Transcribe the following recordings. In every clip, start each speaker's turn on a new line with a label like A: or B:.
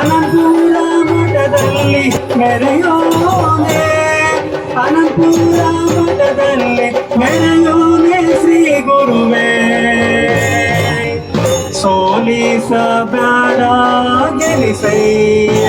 A: ಅನಂತಪುರ ಮಠದಲ್ಲಿ ಮೆರೆಯೋನೆ ಅನಂತಪುರ ಮಠದಲ್ಲಿ ಮೆರೆಯೋನೆ ಶ್ರೀ ಗುರುವೇ ಸೋಲಿಸಬೇಡ ಗೆಲಿಸಯ್ಯ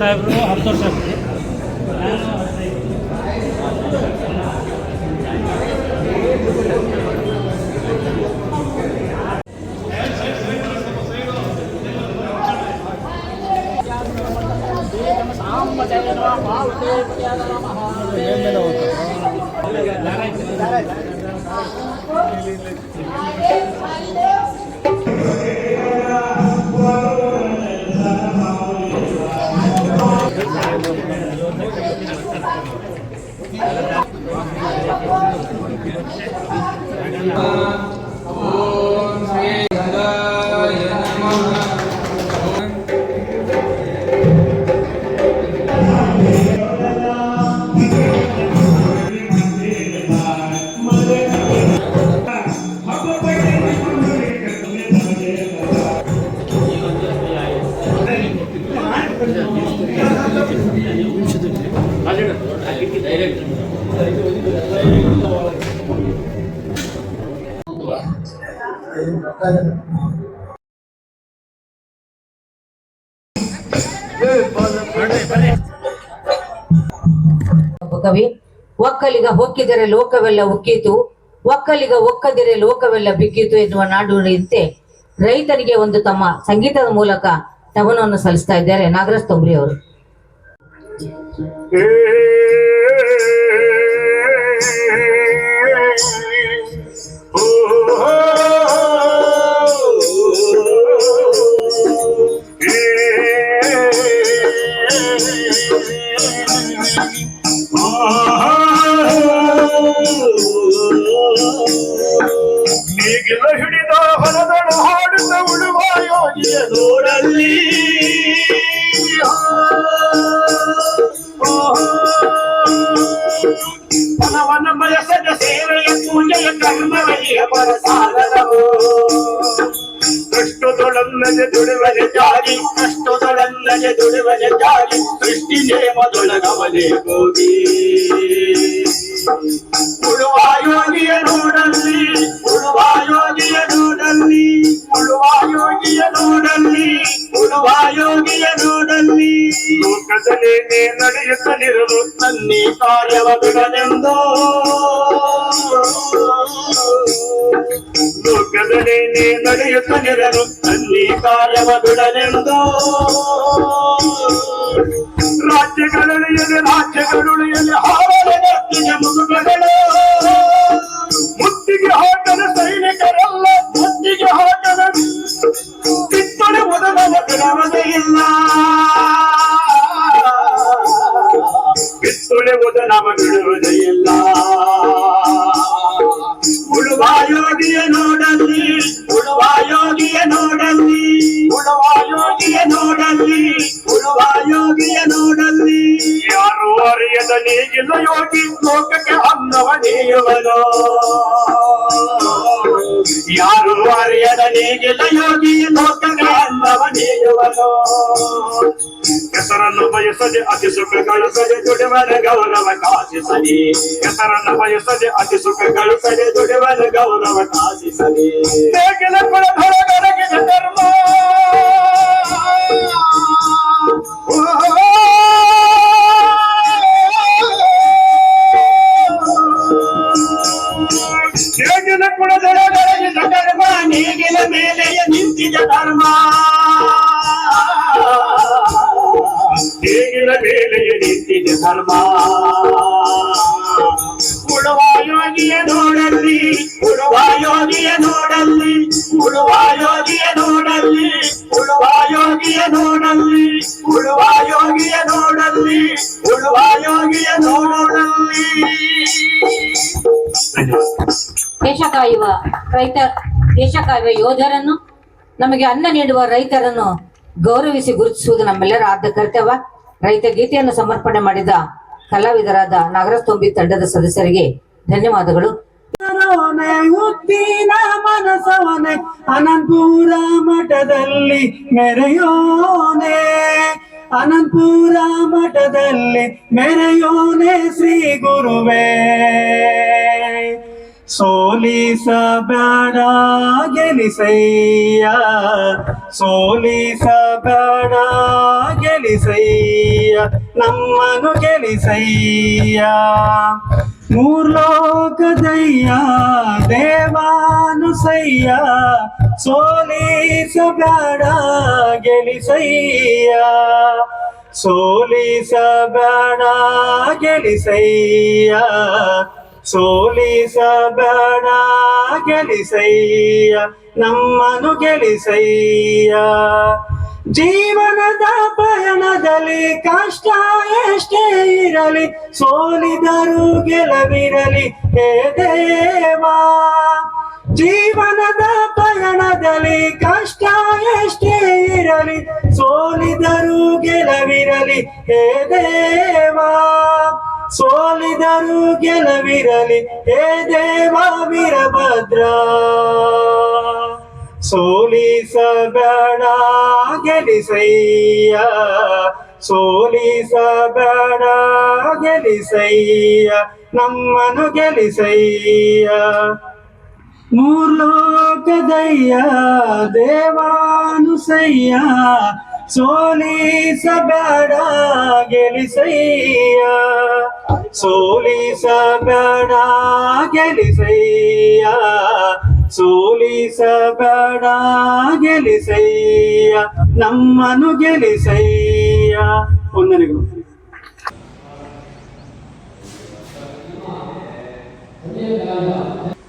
B: ಬಾಬು ಸಾಹೇಬರು ಹತ್ತು ವರ್ಷ
C: ಕವಿ, ಒಕ್ಕಲಿಗ ಹೊಕ್ಕಿದರೆ ಲೋಕವೆಲ್ಲ ಉಕ್ಕಿತು, ಒಕ್ಕಲಿಗ ಒಕ್ಕದಿರೆ ಲೋಕವೆಲ್ಲ ಬಿಕ್ಕಿತು ಎನ್ನುವ ನಾಡುನುಡಿಯಂತೆ ರೈತನಿಗೆ ಒಂದು ತಮ್ಮ ಸಂಗೀತದ ಮೂಲಕ ನಮನವನ್ನು ಸಲ್ಲಿಸ್ತಾ ಇದ್ದಾರೆ ನಾಗರಾಜ್ ತೊಂಬ್ರಿ ಅವರು.
A: ನೋಡಲ್ಲಿ ಫಲವನ ಬಯಸದ ಸೇವೆಯ ಪೂಜೆಯ ಕರ್ಮವಲಿಯ ಪರಸಾಗರವು ಕಷ್ಟದೊಳಲ್ಲದೆ ದುಡಿವಲೆ ಜಾರಿ ಕಷ್ಟದೊಳಲ್ಲದೆ ದುಡಿವಲೆ ಜಾರಿ ಸೃಷ್ಟಿ ನೇಮದೊಳಗವಲೆ ಹೋಗಿ ಉಳುವ ಯೋಗಿಯ ನೋಡಲ್ಲಿ ಉಳುವ ಯೋಗಿಯ ನೋಡಲ್ಲಿ ಉಳುವ ಯೋಗಿಯ ಉಳುವ ಲೋಕದಲ್ಲಿ ನಡೆಯುತ್ತಲಿರಲು ತನ್ನಿ ಕಾರ್ಯವ ಬಿಡಲೆಂದೋ ಲೋಕದಲ್ಲೇನೆ ನಡೆಯುತ್ತಲಿರಲು ತನ್ನಿ ಕಾರ್ಯವ ಬಿಡಲೆಂದೋ ರಾಜ್ಯಗಳುಳಿಯಲಿ ರಾಜ್ಯಗಳುಳಿಯಲಿ ಹಾರಲೆ ಮುಗುಳುಗಳು ಮುತ್ತಿಗೆ ಹಾಕದ ಸೈನಿಕರೆಲ್ಲ ಮುತ್ತಿಗೆ ಕಿತ್ತಳೆ ಮೊದಲ ಬಿಡವದೇ ಇಲ್ಲ ಕಿತ್ತಳೆ ಮೊದಲ ಬಿಡುವುದೇ ಇಲ್ಲ ಉಳುವ ಯೋಗಿಯ ನೋಡಲ್ಲಿ ಉಳುವ ಯೋಗಿಯ ನೋಡಲ್ಲಿ ಉಳುವ ಯೋಗಿಯ ನೋಡಲ್ಲಿ ಉಳುವ ಯೋಗಿಯ ನೋಡಲ್ಲಿ ಯಾರು ಅರಿಯದ ನೀಗಿಲ್ಲ ಯೋಗಿ ಲೋಕಕ್ಕೆ ಅನ್ನವ ನೀಯುವನು ಯಾರು ಅರಿಯದ ನೀಗಿಲ್ಲ ಯೋಗಿ ಲೋಕಕ್ಕೆ ಹೆಸರನ್ನು ಬಯಸದೆ ಅತಿ ಸುಖ ಗಳಿಸದೆ ದುಡಿವನ ಗೌರವ ಕಾಸಿಸಲಿ ಹೆಸರನ್ನು ಬಯಸದೆ ಅತಿ ಸುಖ ಗಳಿಸದೆ ದುಡಿವನ ಗೌರವ ಕಾಸಿಸಲಿ ಬೇಗಿನ ಕುಲಧರಗರಗಿದ ಧರ್ಮ ಬೇಗಿನ ಕುಲಧರಗರಗಿದ ಧರ್ಮ ನೇಗಿನ ಮೇಲೆಯ ನಿಂತಿದ ಧರ್ಮ ನಿಂತಿದ ಧರ್ಮ. ಯೋಗಿಯ ನೋಡಲ್ಲಿ ಉಳುವ ಯೋಗಿಯ ನೋಡಲ್ಲಿ ಉಳುವ ಯೋಗಿಯ ನೋಡಲ್ಲಿ ಉಳುವ ಯೋಗಿಯ ನೋಡಲ್ಲಿ ಉಳುವ ಯೋಗಿಯ ನೋಡಲ್ಲಿ ಉಳುವ ಯೋಗಿಯ ನೋಡಲ್ಲಿ.
C: ದೇಶ ಕಾಯುವ ರೈತ ದೇಶ ಕಾಯುವ ಯೋಧರನ್ನು ನಮಗೆ ಅನ್ನ ನೀಡುವ ರೈತರನ್ನು ಗೌರವಿಸಿ ಗುರುತಿಸುವುದು ನಮ್ಮೆಲ್ಲರ ಆದ ಕರ್ತವ್ಯ. ರೈತ ಗೀತೆಯನ್ನು ಸಮರ್ಪಣೆ ಮಾಡಿದ ಕಲಾವಿದರಾದ ನಾಗರಾಜ್ ತಂಡದ ಸದಸ್ಯರಿಗೆ ಧನ್ಯವಾದಗಳು.
A: ಮನಸವನೆ ಅನಂತಪುರ ಮಠದಲ್ಲಿ ಮೆರೆಯೋನೆ. ಅನಂತಪುರ ಮಠದಲ್ಲಿ ಮೆರೆಯೋನೆ ಶ್ರೀ ಗುರುವೇ. ಸೋಲಿಸಬೇಡ ಗೆಲಿಸಯ್ಯ ಸೋಲಿಸಬೇಡ ಗೆಲಿಸಯ್ಯ ನಮ್ಮನು ಗೆಲಿಸಯ್ಯ ಮೂರ್ಲೋಕದಯ್ಯ ದೇವಾನುಸಯ್ಯ ಸೋಲಿಸಬೇಡ ಗೆಲಿಸಯ್ಯ ಸೋಲಿಸಬೇಡ ಗೆಲಿಸಯ್ಯ ಸೋಲಿಸಬೇಡ ಗೆಲಿಸಯ್ಯ ನಮ್ಮನು ಗೆಲಿಸಯ್ಯ. ಜೀವನದ ಪಯಣದಲ್ಲಿ ಕಷ್ಟ ಎಷ್ಟೇ ಇರಲಿ, ಸೋಲಿದರು ಗೆಲವಿರಲಿ, ಹೇ ದೇವಾ. ಜೀವನದ ಪಯಣದಲ್ಲಿ ಕಷ್ಟ ಎಷ್ಟೇ ಇರಲಿ, ಸೋಲಿದರು ಗೆಲವಿರಲಿ, ಹೇ ದೇವಾ. ಸೋಲಿದರೂ ಗೆಲವಿರಲಿ. ಹೇ ದೇವ ವೀರಭದ್ರ. ಸೋಲಿಸಬೇಡ ಗೆಲಿಸಯ್ಯ ಸೋಲಿಸಬೇಡ ಗೆಲಿಸಯ್ಯ ನಮ್ಮನು ಗೆಲಿಸಯ್ಯ ಮೂರ್ಲೋಕದಯ್ಯ ದೇವಾನುಸಯ್ಯ. ಸೋಲಿಸಬೇಡ ಗೆಲಿಸಯ್ಯ ಸೋಲಿಸಬೇಡ ಗೆಲಿಸಯ್ಯ ಸೋಲಿಸಬೇಡ ಗೆಲಿಸಯ್ಯ ನಮ್ಮನು ಗೆಲಿಸಯ್ಯ ಒಂದನೆಗಳು
D: ಧನ್ಯವಾದ